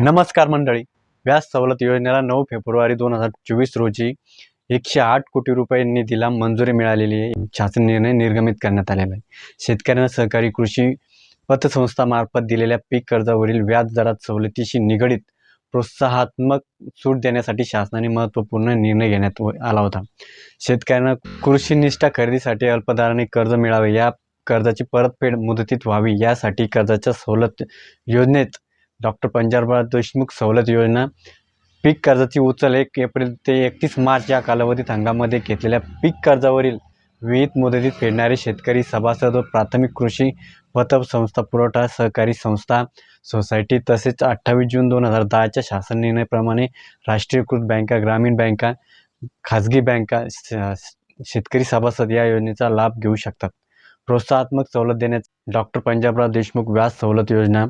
नमस्कार मंडळी. व्याज सवलत योजनेला नऊ फेब्रुवारी दोन हजार चोवीस रोजी एकशे आठ कोटी रुपये निधीला मंजुरी मिळालेली आहे. शासन निर्णय निर्गमित करण्यात आलेला आहे. शेतकऱ्यांना सहकारी कृषी पतसंस्थामार्फत दिलेल्या पीक कर्जावरील व्याज दरात सवलतीशी निगडीत प्रोत्साहात्मक सूट देण्यासाठी शासनाने महत्त्वपूर्ण निर्णय घेण्यात व- आला होता. शेतकऱ्यांना कृषीनिष्ठा खरेदीसाठी अल्पदराने कर्ज मिळावे या कर्जाची परतफेड मुदतीत व्हावी यासाठी कर्जाच्या सवलत योजनेत डॉक्टर पंजाबराव देशमुख सवलत योजना. पीक कर्जाची उचल एक एप्रिल ते एकतीस मार्च या कालावधीत हंगामामध्ये घेतलेल्या पीक कर्जावरील विविध मुदतीत फेडणारे शेतकरी सभासद व प्राथमिक कृषी पतसंस्था पुरवठा सहकारी संस्था सोसायटी तसेच अठ्ठावीस जून दोन हजार दहाच्या शासन निर्णयाप्रमाणे राष्ट्रीयकृत बँका ग्रामीण बँका खाजगी बँका श- शेतकरी सभासद या योजनेचा लाभ घेऊ शकतात. प्रोत्साहत्मक सवलत देण्यात डॉक्टर पंजाबराव देशमुख व्याज सवलत योजना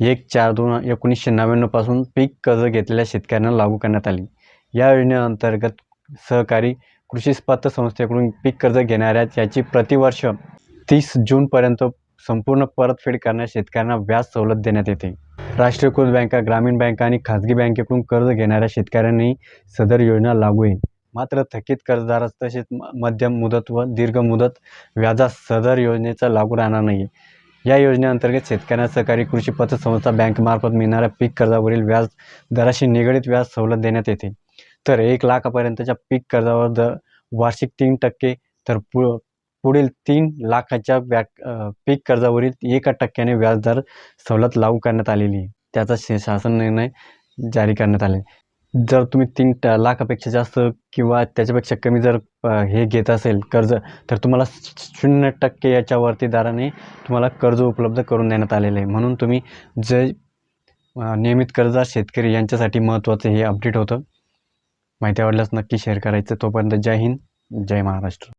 एक चार दोन एकोणीसशे नव्याण्णवपासून पीक कर्ज घेतलेल्या शेतकऱ्यांना लागू करण्यात आली. या योजनेअंतर्गत सहकारी कृषी संस्थेकडून पीक कर्ज घेणाऱ्या याची प्रतिवर्ष तीस जूनपर्यंत संपूर्ण परतफेड करण्यास शेतकऱ्यांना व्याज सवलत देण्यात येते. राष्ट्रीयकृत बँका ग्रामीण बँका आणि खाजगी बँकेकडून कर्ज घेणाऱ्या शेतकऱ्यांनी सदर योजना लागू आहे. मात्र थकीत कर्जदारास तसेच म- मध्यम मुदत व दीर्घ मुदत व्याजास सदर योजनेचा लागू राहणार नाही या योजनेअंतर्गत शेतकऱ्यांना सहकारी कृषी पतसंस्था बँकमार्फत मिळणाऱ्या पीक कर्जावरील व्याज दराशी निगडीत व्याज सवलत देण्यात येते. तर एक लाखापर्यंतच्या पीक कर्जावर दर वार्षिक तीन टक्के तर पु पुढील तीन लाखाच्या व्या पीक कर्जावरील एका टक्क्याने व्याजदर सवलत लागू करण्यात आलेली आहे. त्याचा शासन निर्णय जारी करण्यात आले जर तुम्ही तीन ट लाखापेक्षा जास्त किंवा त्याच्यापेक्षा कमी जर हे घेत असेल कर्ज तर तुम्हाला शून्य टक्के याच्यावरती दराने तुम्हाला कर्ज उपलब्ध करून देण्यात आलेलं आहे. म्हणून तुम्ही जे नियमित कर्जदार शेतकरी यांच्यासाठी महत्त्वाचं हे अपडेट होतं. माहिती आवडल्यास नक्की शेअर करायचं. तोपर्यंत जय हिंद जय महाराष्ट्र.